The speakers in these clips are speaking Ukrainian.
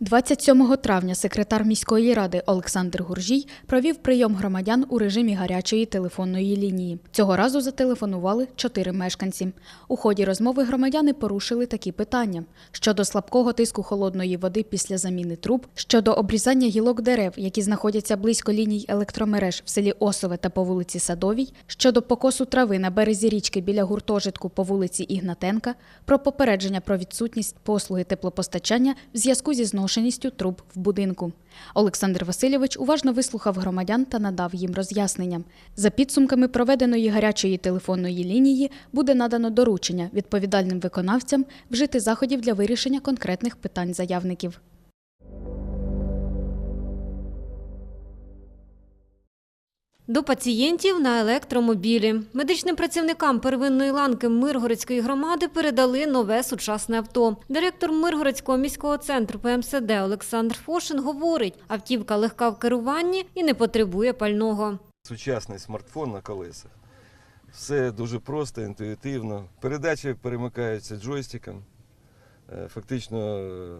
27 травня секретар міської ради Олександр Гуржій провів прийом громадян у режимі гарячої телефонної лінії. Цього разу зателефонували чотири мешканці. У ході розмови громадяни порушили такі питання: щодо слабкого тиску холодної води після заміни труб, щодо обрізання гілок дерев, які знаходяться близько ліній електромереж в селі Осове та по вулиці Садовій, щодо покосу трави на березі річки біля гуртожитку по вулиці Ігнатенка, про попередження про відсутність послуги теплопостачання в зв'язку зі зношеністю труб в будинку. Олександр Васильович уважно вислухав громадян та надав їм роз'яснення. За підсумками проведеної гарячої телефонної лінії буде надано доручення відповідальним виконавцям вжити заходів для вирішення конкретних питань заявників. До пацієнтів на електромобілі. Медичним працівникам первинної ланки Миргородської громади передали нове сучасне авто. Директор Миргородського міського центру ПМСД Олександр Фошин говорить, автівка легка в керуванні і не потребує пального. Сучасний смартфон на колесах. Все дуже просто, інтуїтивно. Передачі перемикаються джойстиком, е, фактично е,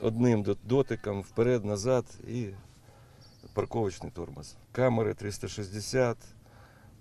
одним дотиком вперед-назад і парковочний тормоз. Камери 360,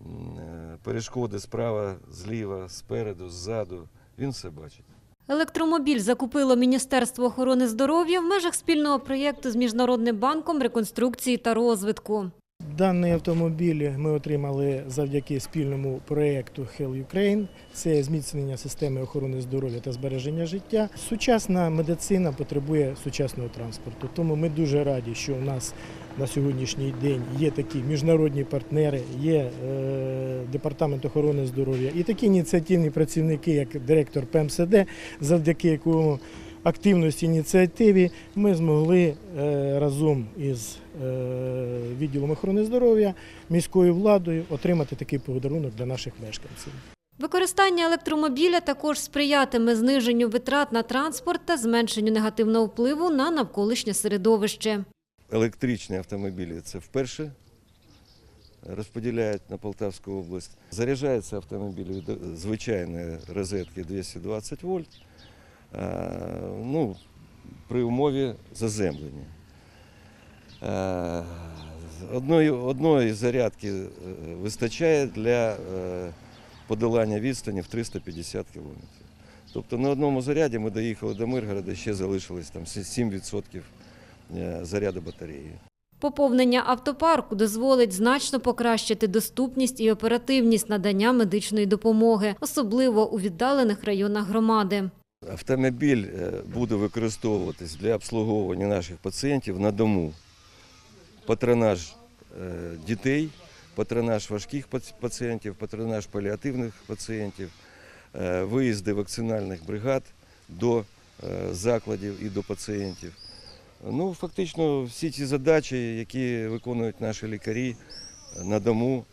е, перешкоди справа, зліва, спереду, ззаду. Він все бачить. Електромобіль закупило Міністерство охорони здоров'я в межах спільного проєкту з Міжнародним банком реконструкції та розвитку. Даний автомобіль ми отримали завдяки спільному проєкту Hell Ukraine. Це зміцнення системи охорони здоров'я та збереження життя. Сучасна медицина потребує сучасного транспорту. Тому ми дуже раді, що у нас на сьогоднішній день є такі міжнародні партнери, є е, департамент охорони здоров'я і такі ініціативні працівники, як директор ПМСД, завдяки якому активності ініціативі ми змогли е, разом із е, відділом охорони здоров'я, міською владою отримати такий подарунок для наших мешканців. Використання електромобіля також сприятиме зниженню витрат на транспорт та зменшенню негативного впливу на навколишнє середовище. Електричні автомобілі це вперше розподіляють на Полтавську область. Заряджається автомобіль від звичайної розетки 220 вольт, ну, при умові заземлення. Одної, одної зарядки е, вистачає для е, подолання відстані в 350 кілометрів. Тобто на одному заряді ми доїхали до Миргорода, ще залишилось там 7% е, заряду батареї. Поповнення автопарку дозволить значно покращити доступність і оперативність надання медичної допомоги, особливо у віддалених районах громади. Автомобіль е, буде використовуватись для обслуговування наших пацієнтів на дому. Патронаж е, дітей, патронаж важких пацієнтів, патронаж паліативних пацієнтів, виїзди вакцинальних бригад до закладів і до пацієнтів. Ну, фактично, всі ці задачі, які виконують наші лікарі на дому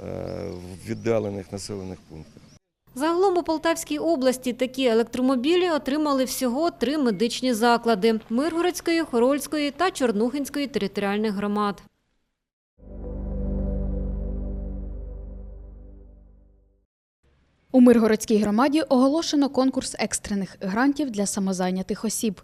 е, в віддалених населених пунктах. Загалом у Полтавській області такі електромобілі отримали всього три медичні заклади – Миргородської, Хорольської та Чорнухинської територіальних громад. У Миргородській громаді оголошено конкурс екстрених грантів для самозайнятих осіб.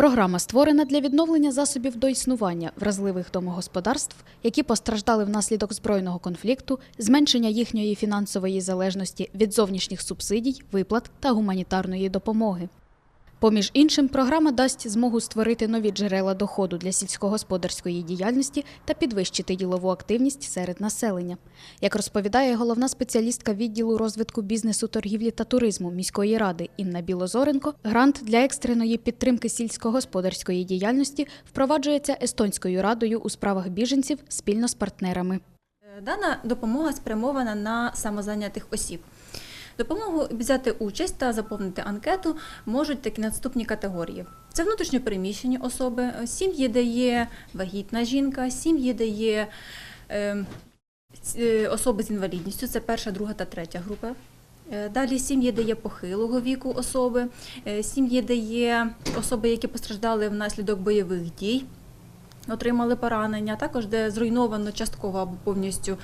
Програма створена для відновлення засобів до існування вразливих домогосподарств, які постраждали внаслідок збройного конфлікту, зменшення їхньої фінансової залежності від зовнішніх субсидій, виплат та гуманітарної допомоги. Поміж іншим, програма дасть змогу створити нові джерела доходу для сільськогосподарської діяльності та підвищити ділову активність серед населення. Як розповідає головна спеціалістка відділу розвитку бізнесу, торгівлі та туризму міської ради Інна Білозоренко, грант для екстреної підтримки сільськогосподарської діяльності впроваджується Естонською радою у справах біженців спільно з партнерами. Дана допомога спрямована на самозайнятих осіб. Допомогу взяти участь та заповнити анкету можуть такі наступні категорії: це внутрішньопереміщені особи, сім'ї, де є вагітна жінка, сім'ї, де є е, ц- е, особи з інвалідністю, це перша, друга та третя група Е, Далі сім'ї, де є похилого віку особи, е, сім'ї, де є особи, які постраждали внаслідок бойових дій. Отримали поранення, також де зруйновано частково або повністю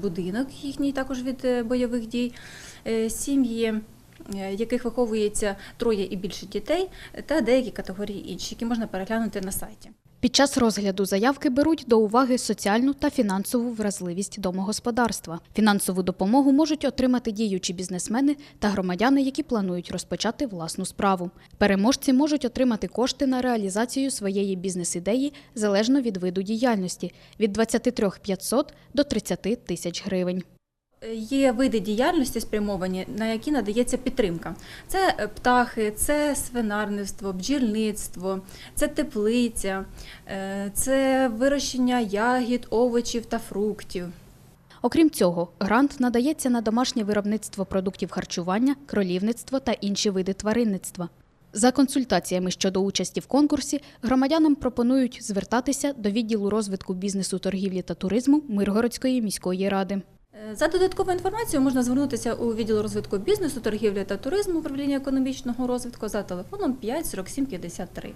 будинок їхній також від бойових дій, сім'ї, е, яких виховується троє і більше дітей, та деякі категорії інші, які можна переглянути на сайті. Під час розгляду заявки беруть до уваги соціальну та фінансову вразливість домогосподарства. Фінансову допомогу можуть отримати діючі бізнесмени та громадяни, які планують розпочати власну справу. Переможці можуть отримати кошти на реалізацію своєї бізнес-ідеї залежно від виду діяльності від 23 500 до 30 тисяч гривень. Є види діяльності спрямовані, на які надається підтримка. Це е, птахи, це свинарництво, бджільництво, це теплиця, е, це вирощення ягід, овочів та фруктів. Окрім цього, грант надається на домашнє виробництво продуктів харчування, кролівництво та інші види тваринництва. За консультаціями щодо участі в конкурсі громадянам пропонують звертатися до відділу розвитку бізнесу, торгівлі та туризму Миргородської міської ради. Е, За додатковою інформацією можна звернутися у відділ розвитку бізнесу, торгівлі та туризму управління економічного розвитку за телефоном 5 47 53.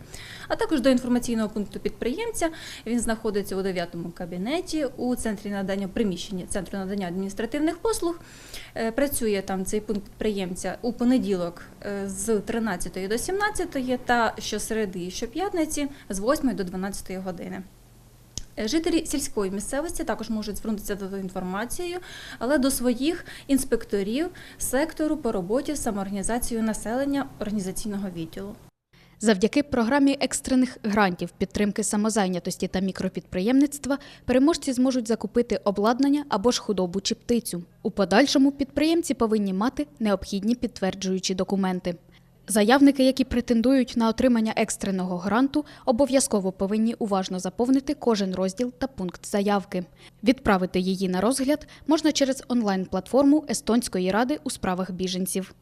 А також до інформаційного пункту підприємця. Він знаходиться у 9 кабінеті у центрі надання приміщенні центру надання адміністративних послуг. Е, Працює там цей пункт підприємця у понеділок е, з 13 до 17 та щосереди і щоп'ятниці з 8 до 12 години. Е, Жителі сільської місцевості також можуть звернутися за інформацією, але до своїх інспекторів сектору по роботі з самоорганізацією населення організаційного відділу. Завдяки програмі екстрених грантів підтримки самозайнятості та мікропідприємництва переможці зможуть закупити обладнання або ж худобу чи птицю. У подальшому підприємці повинні мати необхідні підтверджуючі документи. Заявники, які претендують на отримання екстреного гранту, обов'язково повинні уважно заповнити кожен розділ та пункт заявки. Відправити її на розгляд можна через онлайн-платформу Естонської ради у справах біженців.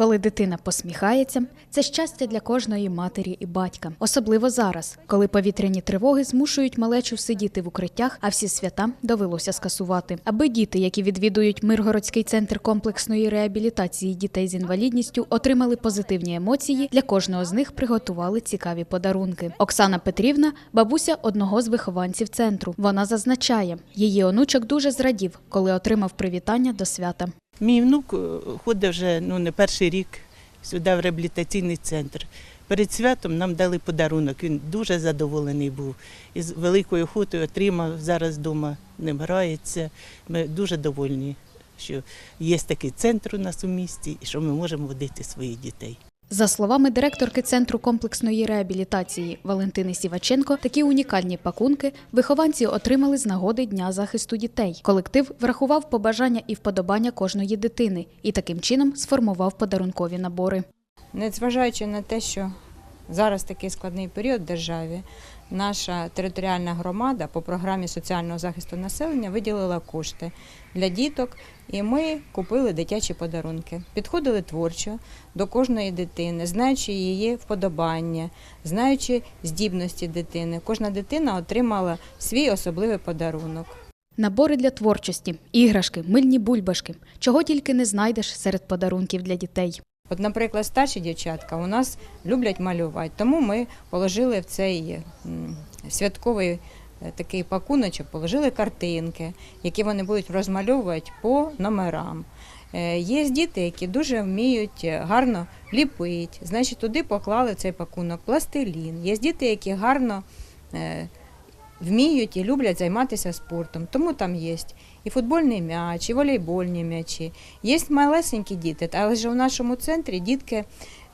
Коли дитина посміхається, це щастя для кожної матері і батька, особливо зараз, коли повітряні тривоги змушують малечу сидіти в укриттях, а всі свята довелося скасувати. Аби діти, які відвідують Миргородський центр комплексної реабілітації дітей з інвалідністю, отримали позитивні емоції, для кожного з них приготували цікаві подарунки. Оксана Петрівна, бабуся одного з вихованців центру. Вона зазначає, її онучок дуже зрадів, коли отримав привітання до свята. Мій внук е, ходить вже ну, не перший рік сюди в реабілітаційний центр. Перед святом нам дали подарунок. Він дуже задоволений був. І з великою охотою отримав зараз вдома, ним грається. Ми дуже довольні, що є такий центр у нас у місті і що ми можемо водити своїх дітей. За словами директорки Центру комплексної реабілітації Валентини Сіваченко, такі унікальні пакунки вихованці отримали з нагоди Дня захисту дітей. Колектив врахував побажання і вподобання кожної дитини і таким чином сформував подарункові набори. Незважаючи на те, що зараз такий складний період в державі, наша територіальна громада по програмі соціального захисту населення виділила кошти для діток, і ми купили дитячі подарунки. Підходили творчо до кожної дитини, знаючи її вподобання, знаючи здібності дитини. Кожна дитина отримала свій особливий подарунок. Набори для творчості, іграшки, мильні бульбашки, чого тільки не знайдеш серед подарунків для дітей. От, наприклад, старші дівчатка у нас люблять малювати, тому ми положили в цей святковий е, такий пакуночок, положили картинки, які вони будуть розмальовувати по номерам. Е, Є діти, які дуже вміють е, гарно ліпити, значить туди поклали цей пакунок пластилін. Є діти, які гарно вміють і люблять займатися спортом, тому там є і футбольний м'яч, і волейбольні м'ячі. Є малесенькі діти, але ж у нашому центрі дітки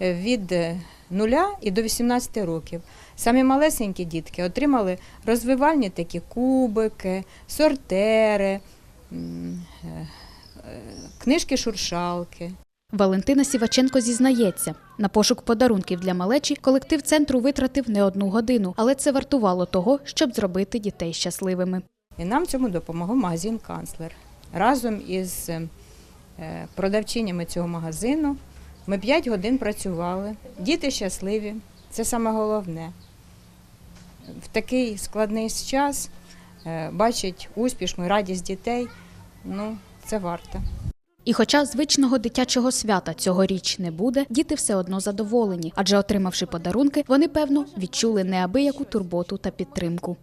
е, від е, нуля і до 18 років. Самі малесенькі дітки отримали розвивальні такі кубики, сортери, е, книжки-шуршалки. Валентина Сіваченко зізнається, на пошук подарунків для малечі колектив центру витратив не одну годину, але це вартувало того, щоб зробити дітей щасливими. І нам цьому допомогли магазин Канцлер. Разом із е, продавчинями цього магазину ми 5 годин працювали. Діти щасливі, це саме головне. В такий складний час е, бачить успішну радість дітей, ну це варто. І хоча звичного дитячого свята цьогоріч не буде, діти все одно задоволені, адже отримавши подарунки, вони певно відчули неабияку турботу та підтримку.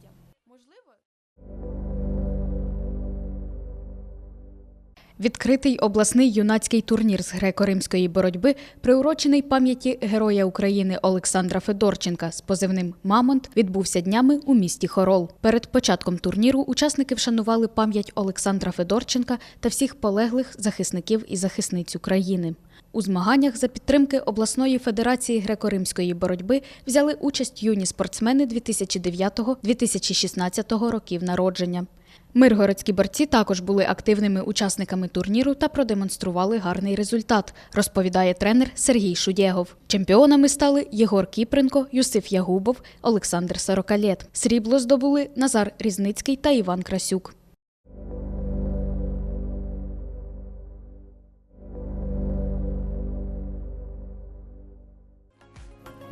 Відкритий обласний юнацький турнір з греко-римської боротьби, приурочений пам'яті Героя України Олександра Федорченка з позивним Мамонт, відбувся днями у місті Хорол. Перед початком турніру учасники вшанували пам'ять Олександра Федорченка та всіх полеглих захисників і захисниць України. У змаганнях за підтримки обласної федерації греко-римської боротьби взяли участь юні спортсмени 2009-2016 років народження. Миргородські борці також були активними учасниками турніру та продемонстрували гарний результат, розповідає тренер Сергій Шудєгов. Чемпіонами стали Єгор Кіпренко, Юсиф Ягубов, Олександр Сорокалєт. Срібло здобули Назар Різницький та Іван Красюк.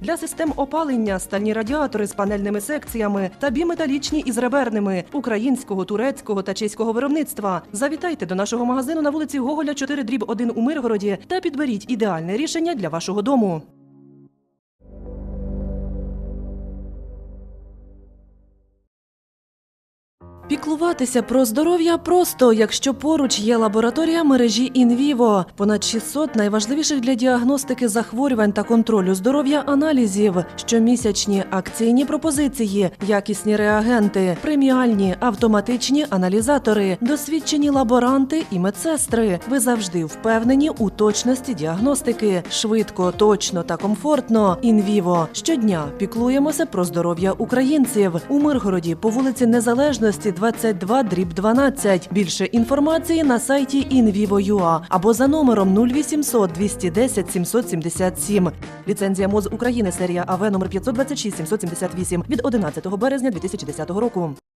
для систем опалення, стальні радіатори з панельними секціями та біметалічні із реберними українського, турецького та чеського виробництва. Завітайте до нашого магазину на вулиці Гоголя 4 дріб 1 у Миргороді та підберіть ідеальне рішення для вашого дому. Піклуватися про здоров'я просто, якщо поруч є лабораторія мережі Інвіво. Понад 600 найважливіших для діагностики захворювань та контролю здоров'я аналізів, щомісячні акційні пропозиції, якісні реагенти, преміальні автоматичні аналізатори, досвідчені лаборанти і медсестри. Ви завжди впевнені у точності діагностики. Швидко, точно та комфортно. Інвіво щодня піклуємося про здоров'я українців у Миргороді по вулиці Незалежності. 22 дріб 12. Більше інформації на сайті invivo.ua або за номером 0800 210 777. Ліцензія МОЗ України серія АВ номер 526 778 від 11 березня 2010 року. –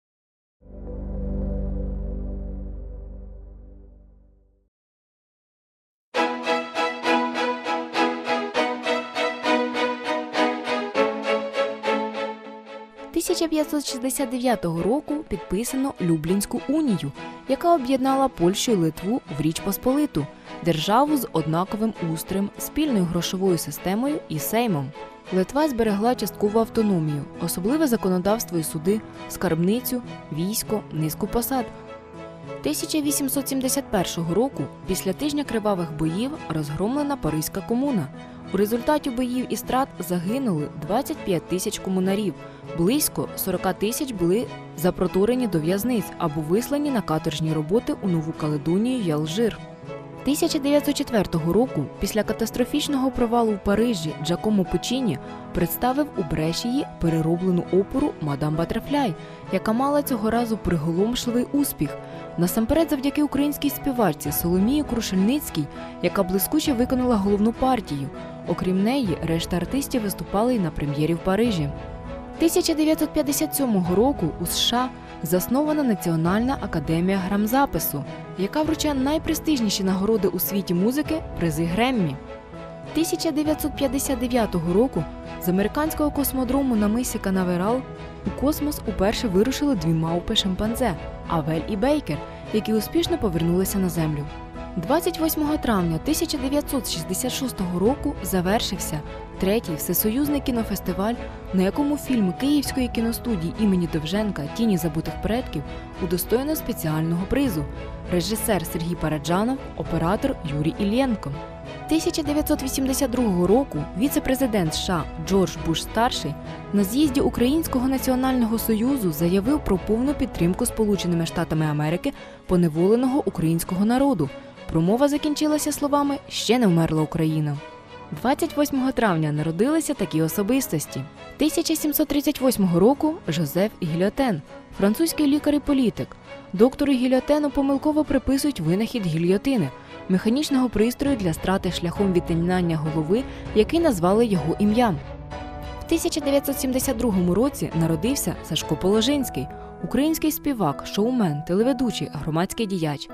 1569 року підписано Люблінську унію, яка об'єднала Польщу і Литву в Річ Посполиту, державу з однаковим устроєм, спільною грошовою системою і сеймом. Литва зберегла часткову автономію, особливе законодавство і суди, скарбницю, військо, низку посад. 1871 року, після тижня кривавих боїв, розгромлена Паризька комуна. У результаті боїв і страт загинули 25 тисяч комунарів. Близько 40 тисяч були запроторені до в'язниць або вислані на каторжні роботи у Нову Каледонію і Алжир. 1904 року, після катастрофічного провалу в Парижі, Джакомо Пучіні представив у Брешії перероблену оперу Мадам Батерфляй, яка мала цього разу приголомшливий успіх. Насамперед, завдяки українській співачці Соломії Крушельницькій, яка блискуче виконала головну партію. Окрім неї, решта артистів виступали й на прем'єрі в Парижі. 1957 року у США заснована Національна академія грамзапису, яка вручає найпрестижніші нагороди у світі музики призи Греммі. 1959 року з американського космодрому на мисі Канаверал у космос уперше вирушили дві мавпи шимпанзе Авель і Бейкер, які успішно повернулися на Землю. 28 травня 1966 року завершився третій всесоюзний кінофестиваль, на якому фільм Київської кіностудії імені Довженка Тіні забутих предків удостоєно спеціального призу. Режисер Сергій Параджанов, оператор Юрій Іллєнко. 1982 року віце-президент США Джордж Буш старший на з'їзді Українського національного союзу заявив про повну підтримку Сполученими Штатами Америки поневоленого українського народу. Промова закінчилася словами Ще не вмерла Україна. 28 травня народилися такі особистості. 1738 року Жозеф Гільотен, французький лікар і політик. Доктору Гільотену помилково приписують винахід гільйотини, механічного пристрою для страти шляхом відтинання голови, який назвали його ім'ям. В 1972 році народився Сашко Положинський, український співак, шоумен, телеведучий, громадський діяч.